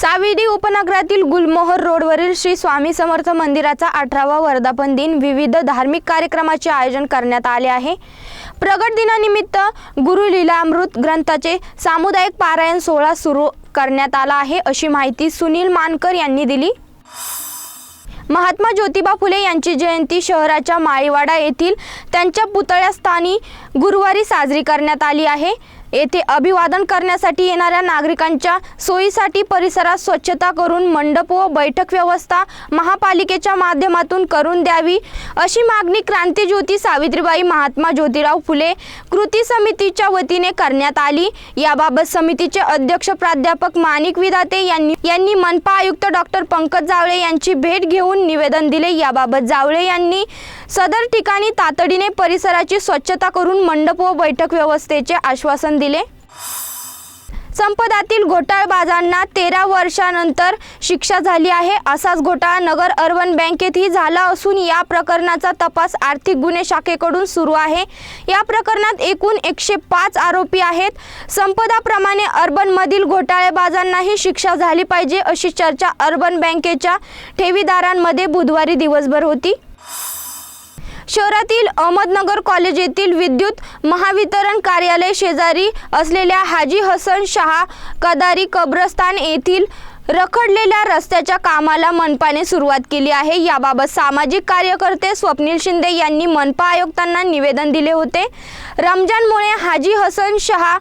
साविडी उपनगरातील गुलमोहर रोडवरील श्री स्वामी समर्थ मंदिराचा अठरावा वर्धापन दिन विविध धार्मिक कार्यक्रमाचे आयोजन करण्यात आले आहे. प्रगट दिनानिमित्त गुरु लीलामृत ग्रंथाचे सामुदायिक पारायण सोहळा सुरू करण्यात आला आहे अशी माहिती सुनील मानकर यांनी दिली. महात्मा ज्योतिबा फुले यांची जयंती शहराच्या माळीवाडा येथील त्यांच्या पुतळ्यास्थानी गुरुवारी साजरी करण्यात आली आहे. येथे अभिवादन करण्यासाठी येणाऱ्या नागरिकांच्या सोयीसाठी परिसरात स्वच्छता करून मंडप व बैठक व्यवस्था महापालिकेच्या माध्यमातून करून द्यावी अशी मागणी क्रांतीज्योती सावित्रीबाई महात्मा ज्योतिराव फुले कृती समितीच्या वतीने करण्यात आली. याबाबत समितीचे अध्यक्ष प्राध्यापक माणिक विदाते यांनी यांनी मनपा आयुक्त डॉक्टर पंकज जावळे यांची भेट घेऊन निवेदन दिले. याबाबत जावळे यांनी सदर ठिकाणी तातडीने परिसराची स्वच्छता करून मंडप व बैठक व्यवस्थेचे आश्वासन दिले? संपदातील घोटाळबाजांना तेरा वर्षानंतर शिक्षा झाली आहे असाच घोटाळा नगर अर्बन बँकेतही झाला असून या प्रकरणाचा तपास आर्थिक गुन्हे शाखेकडून सुरू आहे. या प्रकरणात एकूण एकशे पाच आरोपी आहेत. संपदाप्रमाणे अर्बनमधील घोटाळेबाजांनाही शिक्षा झाली पाहिजे अशी चर्चा अर्बन बँकेच्या ठेवीदारांमध्ये बुधवारी दिवसभर होती. शहरातील अहमदनगर कॉलेज येथील विद्युत महावितरण कार्यालय शेजारी असलेल्या हाजी हसन शहा कदारी कब्रस्तान येथील रखडलेल्या रस्त्याच्या कामाला मनपाने सुरुवात केली आहे. याबाबत सामाजिक कार्यकर्ते स्वप्नील शिंदे यांनी मनपा आयुक्तांना निवेदन दिले होते. रमजानमुळे हाजी हसन शहा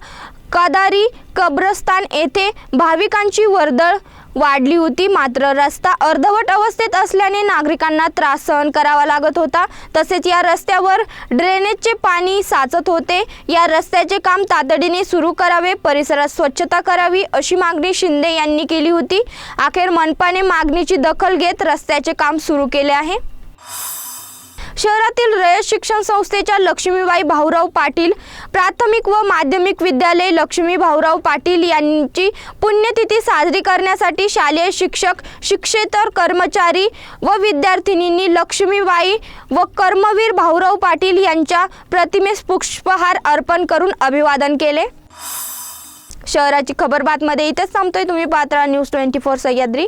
कदारी कब्रस्तान येथे भाविकांची वर्दळ वाढली होती. मात्र रस्ता अर्धवट अवस्थेत असल्याने नागरिकांना त्रास सहन करावा लागत होता. तसेच या रस्त्यावर ड्रेनेजचे पाणी साचत होते. या रस्त्याचे काम तातडीने सुरू करावे परिसरात स्वच्छता करावी अशी मागणी शिंदे यांनी केली होती. अखेर मनपाने मागणीची दखल घेत रस्त्याचे काम सुरू केले आहे. शहरातील रयत शिक्षण संस्थेच्या लक्ष्मीबाई भाऊराव पाटील प्राथमिक व माध्यमिक विद्यालय लक्ष्मी भाऊराव पाटील यांची पुण्यतिथी साजरी करण्यासाठी शालेय शिक्षक शिक्षेतर कर्मचारी व विद्यार्थिनींनी लक्ष्मीबाई व कर्मवीर भाऊराव पाटील यांच्या प्रतिमेस पुष्पहार अर्पण करून अभिवादन केले. शहराची खबर बातमध्ये इथेच थांबतोय. तुम्ही Patra news twenty four Sahyadri.